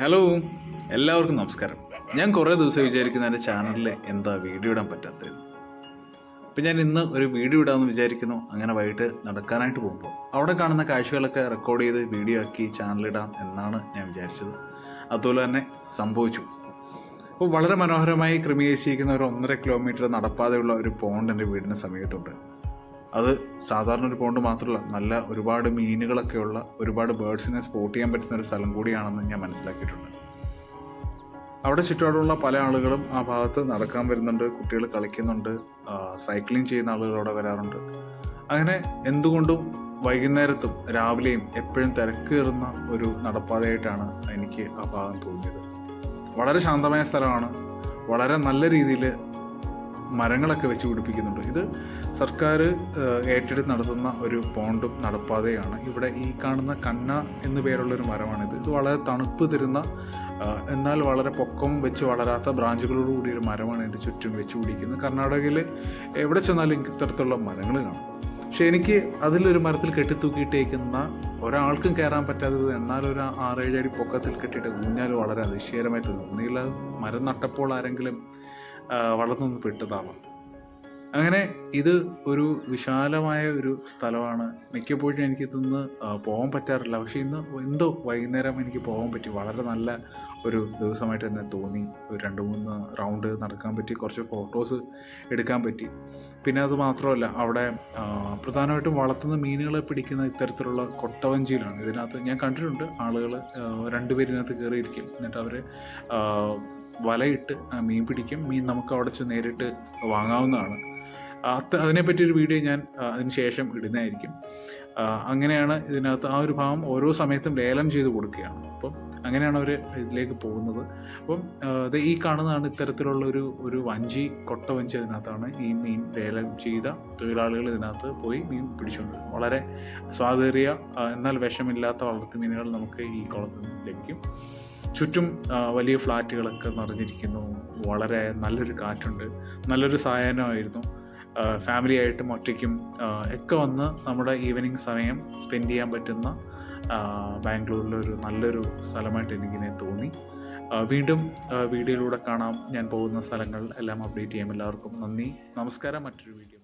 Hello എല്ലാവർക്കും നമസ്കാരം. ഞാൻ കുറേ ദിവസം വിചാരിക്കുന്ന എന്റെ ചാനലിൽ എന്താ വീഡിയോ ഇടാൻ പറ്റാത്തത്. അപ്പം ഞാൻ ഇന്ന് ഒരു വീഡിയോ ഇടാമെന്ന് വിചാരിക്കുന്നു. അങ്ങനെ വൈകിട്ട് നടക്കാനായിട്ട് പോകുമ്പോൾ. അവിടെ കാണുന്ന കാഴ്ചകളൊക്കെ റെക്കോർഡ് ചെയ്ത് വീഡിയോ ആക്കി ചാനലിടാം എന്നാണ് ഞാൻ വിചാരിച്ചത്. അതുപോലെ തന്നെ സംഭവിച്ചു. അപ്പോൾ വളരെ മനോഹരമായി ക്രമീകരിച്ചിരിക്കുന്ന ഒരു ഒന്നര കിലോമീറ്റർ നടപ്പാതെയുള്ള ഒരു പോണ്ട് എന്റെ വീടിന് സമീപത്തുണ്ട്. അത് സാധാരണ ഒരു പോണ്ട് മാത്രമല്ല നല്ല ഒരുപാട് മീനുകളൊക്കെയുള്ള ഒരുപാട് ബേർഡ്സിനെ സ്പോട്ട് ചെയ്യാൻ പറ്റുന്ന ഒരു സ്ഥലം കൂടിയാണെന്ന് ഞാൻ മനസ്സിലാക്കിയിട്ടുണ്ട്. അവിടെ ചുറ്റുപാടുള്ള പല ആളുകളും ആ ഭാഗത്ത് നടക്കാൻ വരുന്നുണ്ട് കുട്ടികൾ കളിക്കുന്നുണ്ട് സൈക്ലിംഗ് ചെയ്യുന്ന ആളുകൾ അവിടെ വരാറുണ്ട്. അങ്ങനെ എന്തുകൊണ്ടും വൈകുന്നേരത്തും രാവിലെയും എപ്പോഴും തിരക്കേറുന്ന ഒരു നടപ്പാതയായിട്ടാണ് എനിക്ക് ആ ഭാഗം തോന്നിയത്. വളരെ ശാന്തമായ സ്ഥലമാണ് വളരെ നല്ല രീതിയിൽ മരങ്ങളൊക്കെ വെച്ച് പിടിപ്പിക്കുന്നുണ്ട്. ഇത് സർക്കാർ ഏറ്റെടുത്ത് നടത്തുന്ന ഒരു പോണ്ടും നടപ്പാതയാണ്. ഇവിടെ ഈ കാണുന്ന കന്ന എന്നു പേരുള്ളൊരു മരമാണിത്. ഇത് വളരെ തണുപ്പ് തരുന്ന എന്നാൽ വളരെ പൊക്കം വെച്ച് വളരാത്ത ബ്രാഞ്ചുകളോട് കൂടിയ ഒരു മരമാണ് ഇതിന്റെ ചുറ്റും വെച്ച് പിടിക്കുന്നത്. കർണാടകയിൽ എവിടെ ചെന്നാലും ഇത്തരത്തിലുള്ള മരങ്ങൾ കാണാം. പക്ഷെ എനിക്ക് അതിലൊരു മരത്തിൽ കെട്ടിത്തൂക്കിയിട്ടേക്കുന്ന ഒരാൾക്കും കയറാൻ പറ്റാത്തത് എന്നാലൊരു ആറേഴ് അടി പൊക്കത്തിൽ കെട്ടിയിട്ട് ഊഞ്ഞാൽ വളരെ അതിശയകരമായി തോന്നുന്നു ഒന്നുകിൽ മരം നട്ടപ്പോൾ ആരെങ്കിലും നിന്ന് പെട്ടതാവാം. അങ്ങനെ ഇത് ഒരു വിശാലമായ ഒരു സ്ഥലമാണ്. മിക്കപ്പോഴും എനിക്ക് ഇതൊന്ന് പോകാൻ പറ്റാറില്ല. പക്ഷേ ഇന്ന് എന്തോ വൈകുന്നേരം എനിക്ക് പോകാൻ പറ്റി. വളരെ നല്ല ഒരു ദിവസമായിട്ട് തന്നെ തോന്നി. ഒരു രണ്ട് മൂന്ന് റൗണ്ട് നടക്കാൻ പറ്റി. കുറച്ച് ഫോട്ടോസ് എടുക്കാൻ പറ്റി. പിന്നെ അത് മാത്രമല്ല അവിടെ പ്രധാനമായിട്ടും വളർത്തുന്ന മീനുകളെ പിടിക്കുന്ന ഇത്തരത്തിലുള്ള കൊട്ടവഞ്ചിയിലാണ് ഇതിനകത്ത്. ഞാൻ കണ്ടിട്ടുണ്ട് ആളുകൾ രണ്ടുപേരിനകത്ത് കയറിയിരിക്കും. എന്നിട്ട് അവർ വലയിട്ട് മീൻ പിടിക്കും. മീൻ നമുക്ക് അവിടെ ചെന്ന് നേരിട്ട് വാങ്ങാവുന്നതാണ്. അത് അതിനെപ്പറ്റി ഒരു വീഡിയോ ഞാൻ അതിന് ശേഷം ഇടുന്നതായിരിക്കും. അങ്ങനെയാണ് ഇതിനകത്ത് ആ ഒരു ഭാഗം ഓരോ സമയത്തും ലേലം ചെയ്ത് കൊടുക്കുകയാണ്. അപ്പം അങ്ങനെയാണ് അവർ ഇതിലേക്ക് പോകുന്നത്. അപ്പം ഇത് ഈ കാണുന്നതാണ് ഇത്തരത്തിലുള്ള ഒരു ഒരു വഞ്ചി കൊട്ട വഞ്ചി അതിനകത്താണ് ഈ മീൻ ലേലം ചെയ്ത തൊഴിലാളികൾ ഇതിനകത്ത് പോയി മീൻ പിടിച്ചുകൊണ്ട് വളരെ സ്വാതേറിയ എന്നാൽ വിഷമില്ലാത്ത വളർത്തു മീനുകൾ നമുക്ക് ഈ കുളത്തിൽ നിന്ന് ലഭിക്കും. ചുറ്റും വലിയ ഫ്ലാറ്റുകളൊക്കെ നിറഞ്ഞിരിക്കുന്നു. വളരെ നല്ലൊരു കാറ്റുണ്ട്. നല്ലൊരു സായാഹ്നമായിരുന്നു. ഫാമിലി ആയിട്ടും ഒറ്റയ്ക്കും ഒക്കെ വന്ന് നമ്മുടെ ഈവനിങ് സമയം സ്പെൻഡ് ചെയ്യാൻ പറ്റുന്ന ബാംഗ്ലൂരിലൊരു നല്ലൊരു സ്ഥലമായിട്ട് എനിക്കിനെ തോന്നി. വീണ്ടും വീഡിയോയിലൂടെ കാണാം. ഞാൻ പോകുന്ന സ്ഥലങ്ങൾ എല്ലാം അപ്ഡേറ്റ് ചെയ്യാം എല്ലാവർക്കും. നന്ദി. നമസ്കാരം. മറ്റൊരു വീഡിയോ